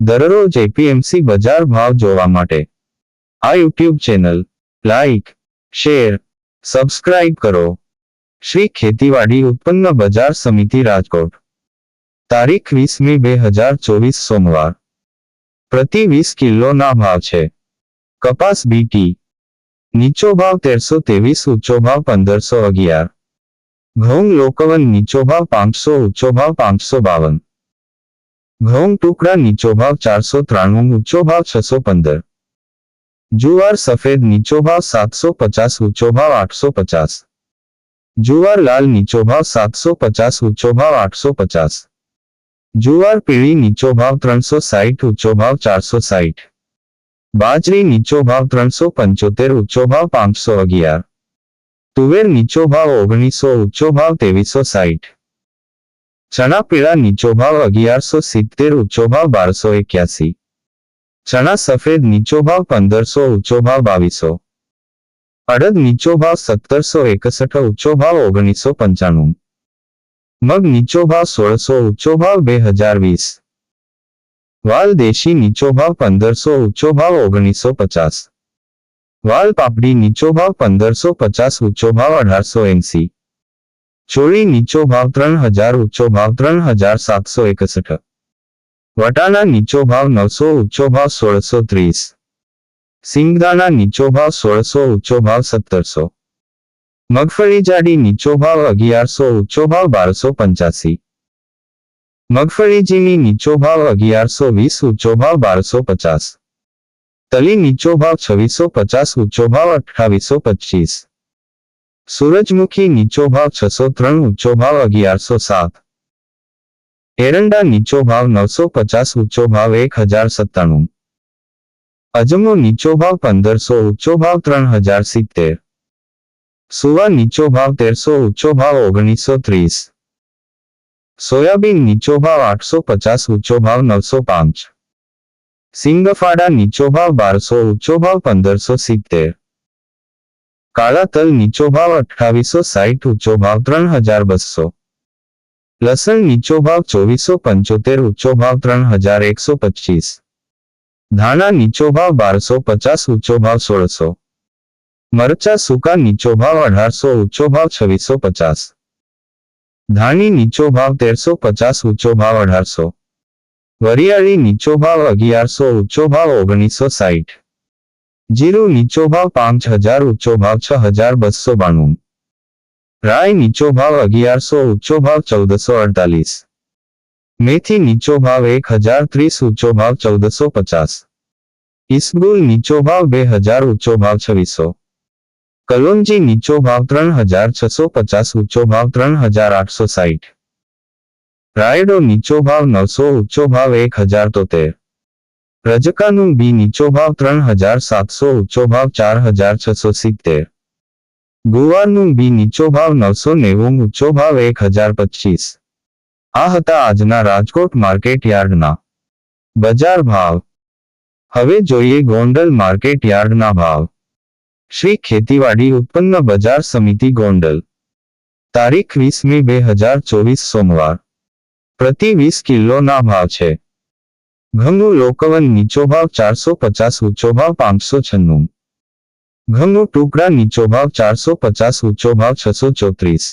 દરરોજ એપીએમસી બજાર ભાવ જોવા માટે. આ YouTube channel, like, share, subscribe કરો. શ્રી ખેતીવાડી ઉત્પન્ન બજાર સમિતિ રાજકોટ. તારીખ વીસ મે બે હજાર ચોવીસ સોમવાર. પ્રતિ વીસ કિલોના ભાવ છે. કપાસ બીટી નીચો ભાવ તેરસો ત્રેવીસ, ઊંચો ભાવ પંદરસો અગિયાર. ઘઉં લોકવન નીચો ભાવ પાંચસો, ઊંચો ભાવ પાંચસો બાવન. ઘઉં ટુકડા નીચો ભાવ ચારસો ત્રાણું, ઊંચો ભાવ છસો પંદર. જુવાર સફેદ નીચો ભાવ સાતસો પચાસ, ઊંચો ભાવ આઠસો પચાસ. જુવાર લાલ નીચો ભાવ સાતસો પચાસ, ઊંચો ભાવ આઠસો પચાસ. જુવાર પીળી નીચો ભાવ ત્રણસો સાહીઠ, ઊંચો ભાવ ચારસો સાહીઠ. બાજરી નીચો ભાવ ત્રણસો પંચોતેર, ઊંચો ભાવ પાંચસો અગિયાર. તુવેર નીચો ભાવ ઓગણીસો, ઊંચો ભાવ ત્રેવીસો સાઠ ચણા પીળા નીચો ભાવ અગિયારસો સિત્તેર ઊંચો ભાવ બારસો એક્યાસી ચણા સફેદ નીચો ભાવ પંદરસો ઊંચો ભાવ બાવીસો અડદ નીચો ભાવ સત્તરસો એકસઠ ઊંચો ભાવ ઓગણીસો પંચાણું મગ નીચો ભાવ સોળસો ઊંચો ભાવ બે હજાર વીસ વાલ દેશી નીચો ભાવ પંદરસો ઊંચો ભાવ ઓગણીસો પચાસ વાલ પાપડી નીચો ભાવ પંદરસો પચાસ ઊંચો ભાવ અઢારસો એંસી ચોળી નીચો ભાવ ત્રણ હજાર ઊંચો ભાવ ત્રણ હજાર સાતસો એકસઠ વટાણા નીચો ભાવ નવસો ઊંચો ભાવ સોળસો ત્રીસ સિંગદાણા નીચો ભાવ સોળસો ઊંચો ભાવ સત્તરસો મગફળી જાડી નીચો ભાવ અગિયારસો ઊંચો ભાવ બારસો પંચ્યાસી મગફળી ઝીણી નીચો ભાવ અગિયારસો વીસ ઊંચો ભાવ બારસો પચાસ તલી નીચો ભાવ છવ્વીસો પચાસ ઊંચો ભાવ અઠ્ઠાવીસો પચીસ સૂરજમુખી નીચો ભાવ છસો ત્રણ ઊંચો ભાવ અગિયારસો સાત એરંડા નીચો ભાવ નવસો પચાસ ઊંચો ભાવ એક હજાર સત્તાણું અજમો નીચો ભાવ પંદરસો ઊંચો ભાવ ત્રણ હજાર સિત્તેર સુવા નીચો ભાવ તેરસો ઊંચો ભાવ ઓગણીસો ત્રીસ સોયાબીન નીચો ભાવ આઠસો પચાસ ઊંચો ભાવ નવસો પાંચ સિંગફાડા નીચો ભાવ બારસો ઊંચો ભાવ પંદરસો સિત્તેર કાળા તલ નીચો ભાવ અઠ્ઠાવીસો સાઠ ઊંચો ભાવ ત્રણ હજાર બસો લસણ નીચો ભાવ ચોવીસો પંચોતેર ઊંચો ભાવ ત્રણ હજાર એકસો પચીસ ધાણા નીચો ભાવ બારસો પચાસ ઊંચો ભાવ સોળસો મરચા સૂકા નીચો ભાવ અઢારસો ઊંચો ભાવ છવ્વીસો પચાસ ધાણી નીચો ભાવ તેરસો પચાસ ઊંચો ભાવ અઢારસો વરિયાળી નીચો ભાવ અગિયારસો ઊંચો ભાવ ઓગણીસો સાઠ જીરું નીચો ભાવ પાંચ હજાર ઊંચો ભાવ છ હજાર બસો બાણું રાય નીચો ભાવ અગિયારસો ઊંચો ભાવ ચૌદસો અડતાલીસ મેથી નીચો ભાવ એક હજાર ત્રીસ ઊંચો ભાવ ચૌદસો પચાસ ઇસબગુલ નીચો ભાવ બે હજાર ઊંચો ભાવ છવ્વીસો કલોંજી નીચો ભાવ ત્રણ હજાર છસો પચાસ ઊંચો ભાવ ત્રણ હજાર આઠસો સાઠ રાયડો નીચો ભાવ નવસો ઊંચો ભાવ એક હજાર તોતેર રજકાનું બી નીચો ભાવ ત્રણ હજાર સાતસો, ઊંચો ભાવ ચાર હજાર છસો સિત્તેર. ગુવારનું બી નીચો ભાવ નવસો નેવું, ઊંચો ભાવ એક હજાર પચીસ. આ હતા આજના રાજકોટ માર્કેટ યાર્ડના. બજાર ભાવ. હવે જોઈએ ગોંડલ માર્કેટ યાર્ડના ભાવ. શ્રી ખેતીવાડી ઉત્પન્ન બજાર સમિતિ ગોંડલ. તારીખ વીસ મે બે હજાર ચોવીસ સોમવાર. પ્રતિ વીસ કિલોના ભાવ છે. ઘઉં લોકવન નીચો ભાવ ચારસો પચાસ ઊંચો ભાવ પાંચસો છન્નું ઘઉં ટુકડા નીચો ભાવ ચારસો પચાસ ઊંચો ભાવ છસો ચોત્રીસ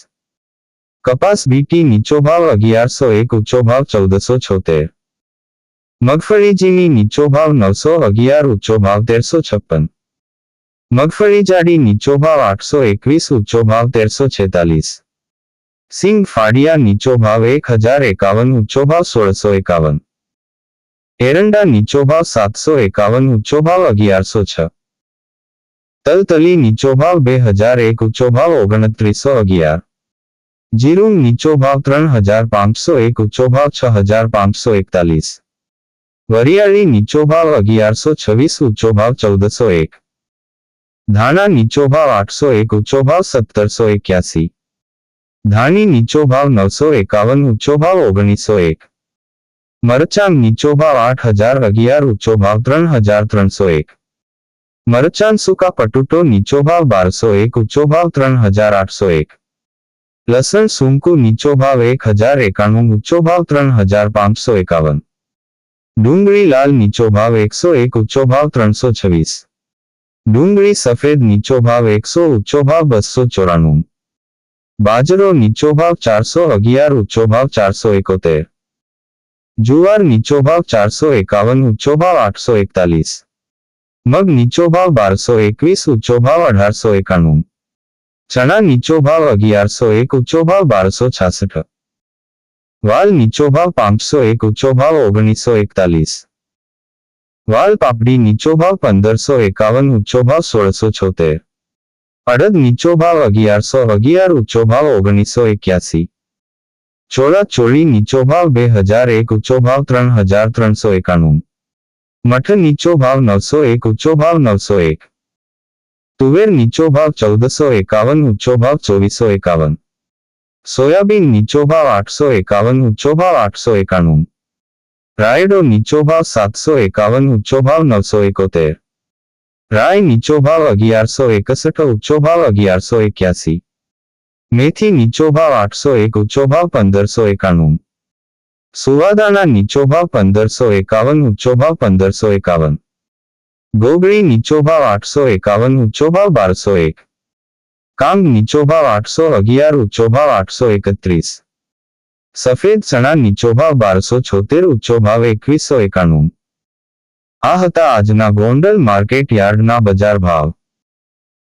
કપાસ બીટી નીચો ભાવ અગિયારસો એક ઊંચો ભાવ ચૌદસો છોતેર મગફળી ઝીણી નીચો ભાવ નવસો અગિયાર ઊંચો ભાવ તેરસો છપ્પન મગફળી જાડી નીચો ભાવ આઠસો એકવીસ ઊંચો ભાવ તેરસો છેતાલીસ સિંગ ફાડિયા નીચો ભાવ એક હજાર એકાવન ઊંચો ભાવ સોળસો એકાવન એરંડા નીચો ભાવ સાતસો એકાવન, ઊંચો ભાવ અગિયારસો છ. તલતલી નીચો ભાવ બે હજાર એક, ઊંચો ભાવ ઓગણત્રીસો અગિયાર. જીરું નીચો ભાવ ત્રણ હજાર પાંચસો એક, ઊંચો ભાવ છ હજાર પાંચસો એકતાલીસ. વરિયાળી નીચો ભાવ અગિયારસો છવ્વીસ, ઊંચો ભાવ ચૌદસો એક. ધાણા નીચો ભાવ આઠસો એક, ઊંચો ભાવ સત્તરસો એક્યાસી. ધાણી નીચો ભાવ નવસો એકાવન, ઊંચો ભાવ ઓગણીસો એક. મરચાં નીચો ભાવ આઠ હજાર અગિયાર ઊંચો ભાવ ત્રણ હજાર ત્રણસો એક મરચાં સૂકા પટુટો નીચો ભાવ બારસો એક ઊંચો ભાવ ત્રણ હજાર આઠસો એક લસણ સૂંકું નીચો ભાવ એક હજાર એકાણું ઊંચો ભાવ ત્રણ હજાર પાંચસો એકાવન ડુંગળી લાલ નીચો ભાવ એકસો એક ઊંચો ભાવ ત્રણસો છવ્વીસ ડુંગળી સફેદ નીચો ભાવ એકસો ઊંચો ભાવ બસો ચોરાણું બાજરો નીચો ભાવ ચારસો અગિયાર ઊંચો ભાવ ચારસો એકોતેર જુવાર નીચો ભાવ ચારસો એકાવન ઊંચો ભાવ આઠસો એકતાલીસ મગ નીચો ભાવ બારસો એકવીસ ઊંચો ભાવ અઢારસો એકાણું ચણા નીચો ભાવ અગિયારસો એક ઊંચો ભાવ બારસો છાસઠ વાલ નીચો ભાવ પાંચસો એક ઊંચો ભાવ ઓગણીસો એકતાલીસ વાલ પાપડી નીચો ભાવ પંદરસો એકાવન ઊંચો ભાવ સોળસો છોતેર અડદ નીચો ભાવ અગિયારસો અગિયાર ઊંચો ભાવ ઓગણીસો એક્યાસી ચોળા ચોળી નીચો ભાવ બે હજાર એક ઊંચો ભાવ ત્રણ હજાર ત્રણસો એકાણું. મઠ નીચો ભાવ નવસો એક ઊંચો ભાવ નવસો એક. તુવેર નીચો ભાવ ચૌદસો એકાવન ઊંચો ભાવ ચોવીસો એકાવન. સોયાબીન નીચો ભાવ આઠસો એકાવન ઊંચો ભાવ આઠસો એકાણું. રાયડો નીચો ભાવ સાતસો એકાવન ઊંચો ભાવ નવસો એકોતેર. રાય નીચો ભાવ અગિયારસો એકસઠ ઊંચો ભાવ અગિયારસો એક્યાસી. મેથી નીચો ભાવ આઠસો એક ઊંચો ભાવ પંદરસો એકાણું. સુવાદાના નીચો ભાવ પંદરસો એકાવન ઊંચો ભાવ પંદરસો એકાવન. ગોગળી નીચો ભાવ આઠસો એકાવન ઊંચો ભાવ બારસો એક. કાંગ નીચો ભાવ આઠસો અગિયાર ઊંચો ભાવ આઠસો એકત્રીસ. સફેદ ચણા નીચો ભાવ બારસો છોતેર ઊંચો ભાવ એકવીસો એકાણું. આ હતા આજના ગોંડલ માર્કેટ યાર્ડના બજાર ભાવ.